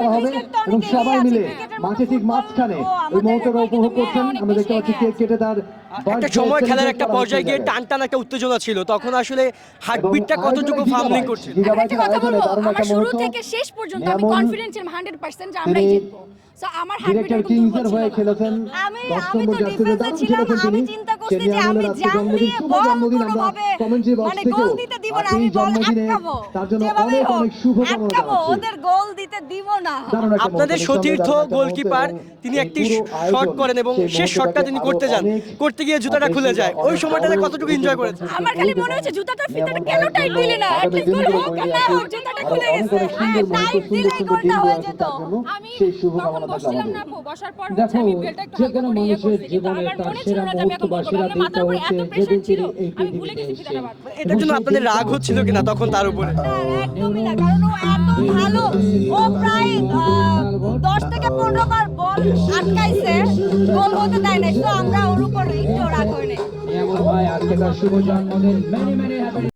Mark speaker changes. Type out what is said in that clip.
Speaker 1: করা হবে এবং সবাই মিলে মাঠে ঠিক মাঝখানে
Speaker 2: ও
Speaker 1: এই মুহূর্তটা উপভোগ করছেন। আমরা দেখতে পাচ্ছি কেক কেটে তার
Speaker 3: একটা সময় খেলার একটা পর্যায়ে গিয়ে টান টান একটা উত্তেজনা ছিল। তখন আসলে হার্টবিটটা কতটুকু ফার্মলিং করছে
Speaker 2: একটা কথা বলব আমার শুরু থেকে শেষ পর্যন্ত আমি ছিলাম হান্ড্রেড পার্সেন্ট যে আমরাই জিতবো। সো আমার হার্ট
Speaker 1: ডিরেক্টর কিংসের হয়ে খেলেছেন। নম্বর জার্সিতে দারুণ তিনি।
Speaker 2: যে আমি বল কোনোভাবে মানে গোল দিতে দিব না আমি বল আটকাবো।
Speaker 1: তার জন্য অনেক অনেক শুভকামনা
Speaker 2: ওদের গোল দিতে দিব না।
Speaker 3: আপনাদের সতীর্থ গোলকিপার তিনি একটি শট করেন এবং
Speaker 1: সেই
Speaker 3: শেষ শটটা তিনি করতে যান করতে গিয়ে জুতাটা খুলে যায়। ওই সময়টাতে কতটুকু এনজয় করেছেন
Speaker 2: আমার খালি মনে হচ্ছে জুতাটা ফিতাটা কেন টাইট দিলে না? হোক না হোক জুতাটা আরও
Speaker 1: অনেক অনেক সুন্দর মুহূর্ত, সুন্দর সুন্দর
Speaker 2: গোলটা
Speaker 1: দিনগুলো তার জন্য সেই শুভকামনা থাকবে আমাদের।
Speaker 4: না আপু, বসার পর
Speaker 5: দেখো,
Speaker 4: হচ্ছে আমি বেলটা একটু
Speaker 5: যে কোনো
Speaker 4: ইয়ে
Speaker 5: মানুষের জীবনে তার সেরা
Speaker 4: না যে আমি এত
Speaker 5: মুহূর্ত বা সেরা
Speaker 4: আমার মাথার উপরে
Speaker 5: দিনটা হচ্ছে
Speaker 4: প্রেশার
Speaker 5: যেদিন তিনি এই
Speaker 4: আমি ভুলে গেছি
Speaker 5: পৃথিবীতে এসে।
Speaker 3: এটার জন্য আপনাদের রাগ হচ্ছিল কিনা তখন তার উপরে?
Speaker 2: না, একদমই না কারণ ও এত ভালো। ও প্রায় দশ থেকে পনেরো বার বল আটকাইছে। গোল হতে দেয় না তো আমরা ওর উপর একটু রাগ হই নাই।
Speaker 5: ভাই আজকে তার শুভ জন্মদিন। Many many happy